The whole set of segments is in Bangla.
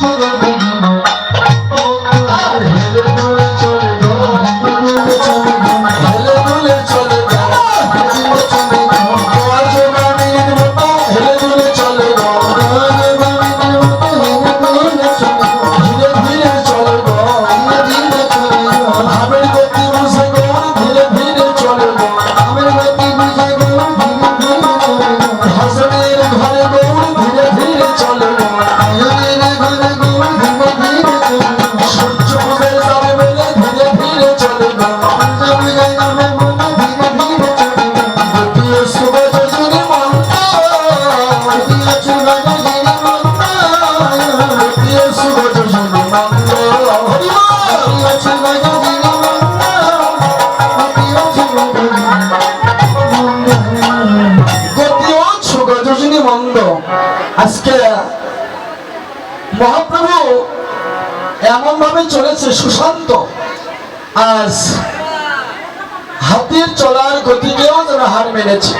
Oh, মহাপ্রভু এমন ভাবে চলেছে, সুশান্ত। আজ হাতির চলার গতিকেও যেন হার মেনেছে।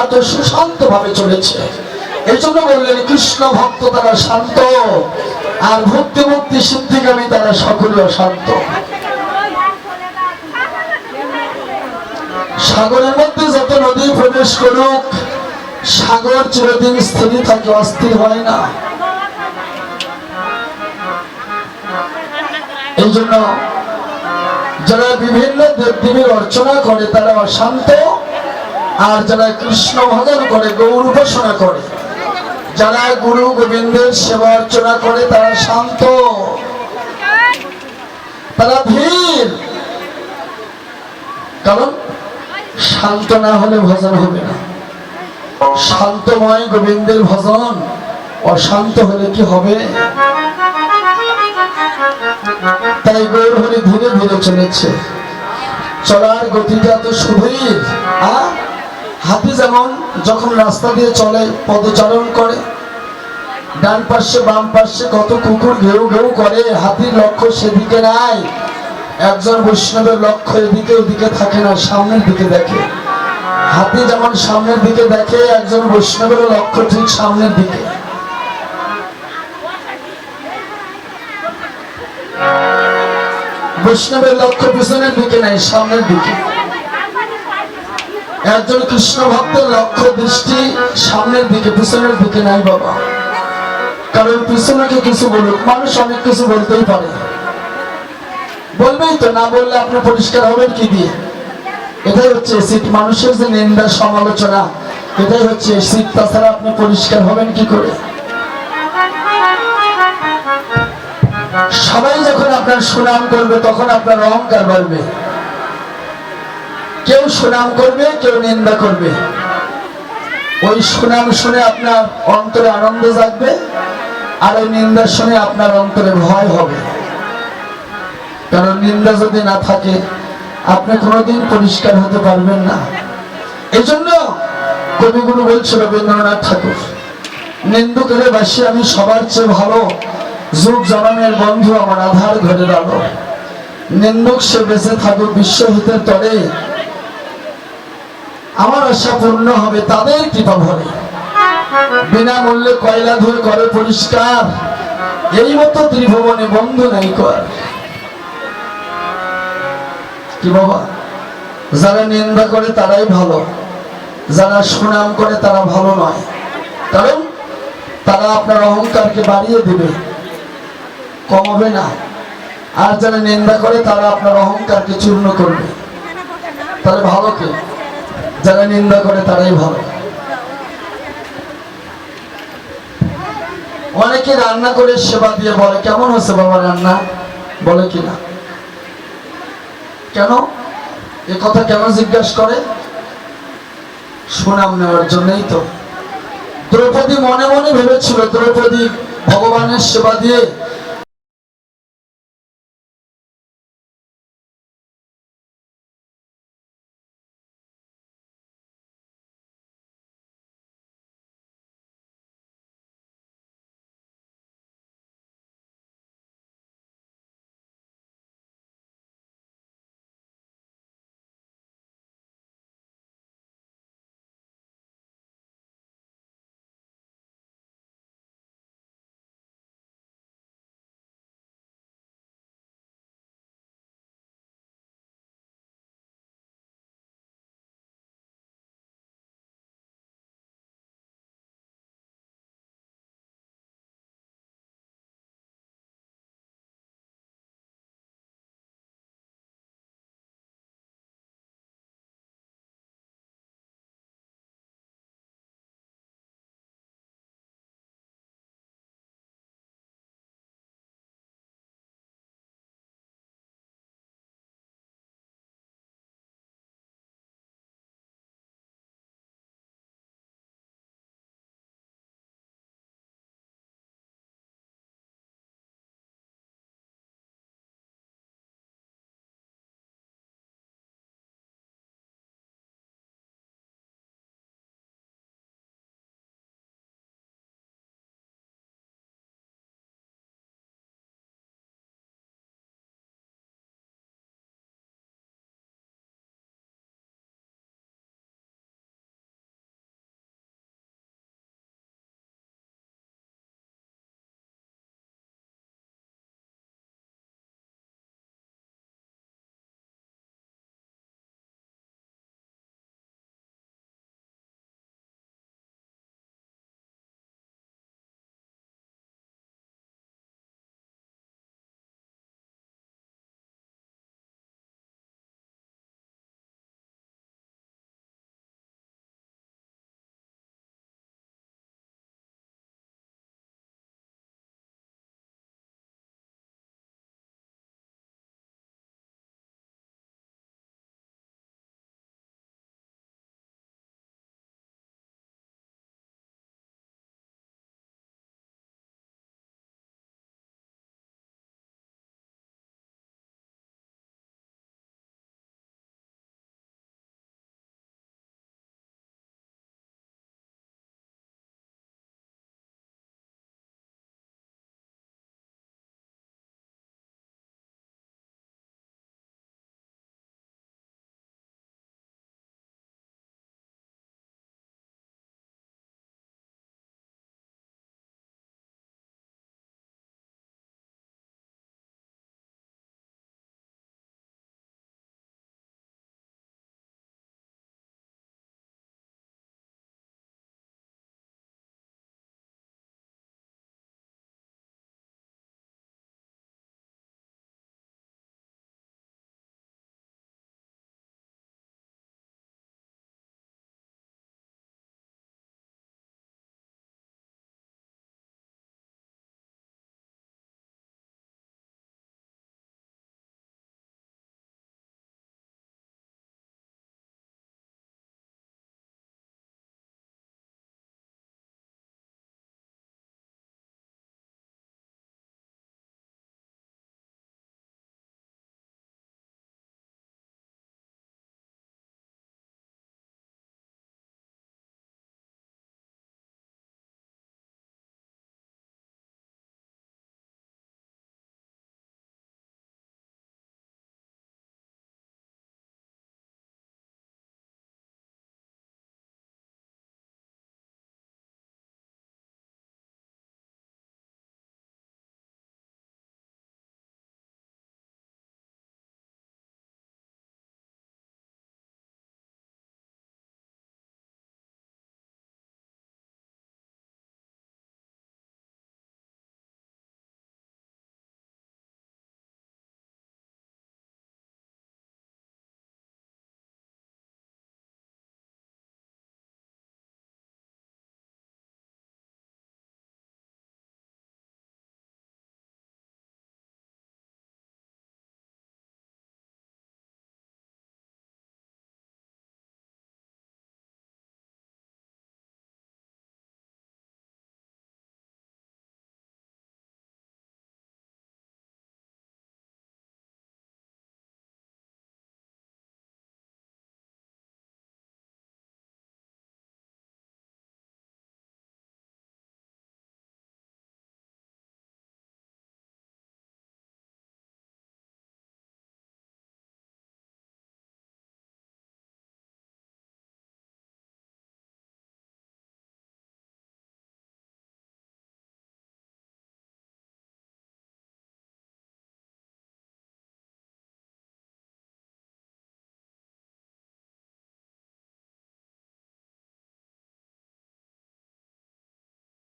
এত সুশান্ত ভাবে চলেছে। এই জন্য বললেন, কৃষ্ণ ভক্ত তারা শান্ত, আর ভক্তি মুক্তি সিদ্ধিকামী তারা সকলে অশান্ত সাগরের মধ্যে যত নদী প্রবেশ করুক, সাগর চিরদিন স্থির থাকে, অস্থির হয় না। এই জন্য যারা বিভিন্ন দেবদেবীর অর্চনা করে, তারা অশান্ত। আর যারা কৃষ্ণ ভজন করে, গৌর উপাসনা করে, যারা গুরু গোবিন্দের সেবা অর্চনা করে, তারা শান্ত। তারা ধীর। কারণ শান্ত না হলে ভজন হবে না। শান্তময় গোবিন্দের ভজন, অশান্ত হলে কি হবে? তাই গৌর হরি ধীরে ধীরে চলেছে। চলার গতিটা তো সুধীর আহ? হাতি যেমন যখন রাস্তা দিয়ে চলে, পদচারণ করে, ডান পাশে, বাম পাশে কত কুকুর ঘেউ ঘেউ করে, হাতির লক্ষ্য সেদিকে নাই। একজন বৈষ্ণবের লক্ষ্য এদিকে ওদিকে থাকে না, সামনের দিকে দেখে। হাতি যেমন সামনের দিকে দেখে, একজন বৈষ্ণবের লক্ষ্য ঠিক সামনের দিকে। বৈষ্ণবের লক্ষ্য পিছনের দিকে নাই, সামনের দিকে। একজন কৃষ্ণ ভক্তের লক্ষ্য, দৃষ্টি সামনের দিকে, পিছনের দিকে নাই বাবা। কারণ পিছনেকে কিছু বলুক, মানুষ অনেক কিছু বলতেই পারে। বলবেই তো, না বললে আপনি পরিষ্কার হবেন কি দিয়ে? এটাই হচ্ছে শীত মানুষের যে নিন্দা, সমালোচনা, এটাই হচ্ছে শীত তাছাড়া আপনি পরিষ্কার হবেন কি করে? সবাই যখন আপনার সুনাম করবে, তখন আপনার অহংকার বাড়বে। কেউ সুনাম করবে, কেউ নিন্দা করবে। ওই সুনাম শুনে আপনার অন্তরে আনন্দ জাগবে, আর ওই নিন্দা শুনে আপনার অন্তরে ভয় হবে। কারণ নিন্দা যদি না থাকে, আপনি কোনোদিন পরিষ্কার হতে পারবেন না। এই জন্য কবিগুরু বলছে, রবীন্দ্রনাথ ঠাকুর, নিন্দুকের বাসী আমি সবার চেয়ে ভালো। যুগ জনমের বন্ধু আমার আধার ঘরে আলো নিন্দুক সে বেঁচে থাকুক বিশ্বহিতের তরে। আমার আশা পূর্ণ হবে তাদের কৃপা ভরে। বিনামূল্যে কয়লা ধুয়ে করে পরিষ্কার। এই মতো ত্রিভুবনে বন্ধু নাই কর। কি বাবা? যারা নিন্দা করে তারাই ভালো। যারা সুনাম করে তারা ভালো নয়। কারণ তারা আপনার অহংকারকে বাড়িয়ে দেবে। কমাবে না। আর যারা নিন্দা করে, তারা আপনার অহংকারকে চূর্ণ করবে। তাহলে ভালো কে? যারা নিন্দা করে, তারাই ভালো। অনেকে রান্না করে সেবা দিয়ে বলে, কেমন হচ্ছে বাবা রান্না? বলে কিনা। কেন? এ কথা কেন জিজ্ঞাসা করে? সুনাম নেওয়ার জন্যই তো। দ্রৌপদী মনে মনে ভেবেছিল, দ্রৌপদী ভগবানের সেবা দিয়ে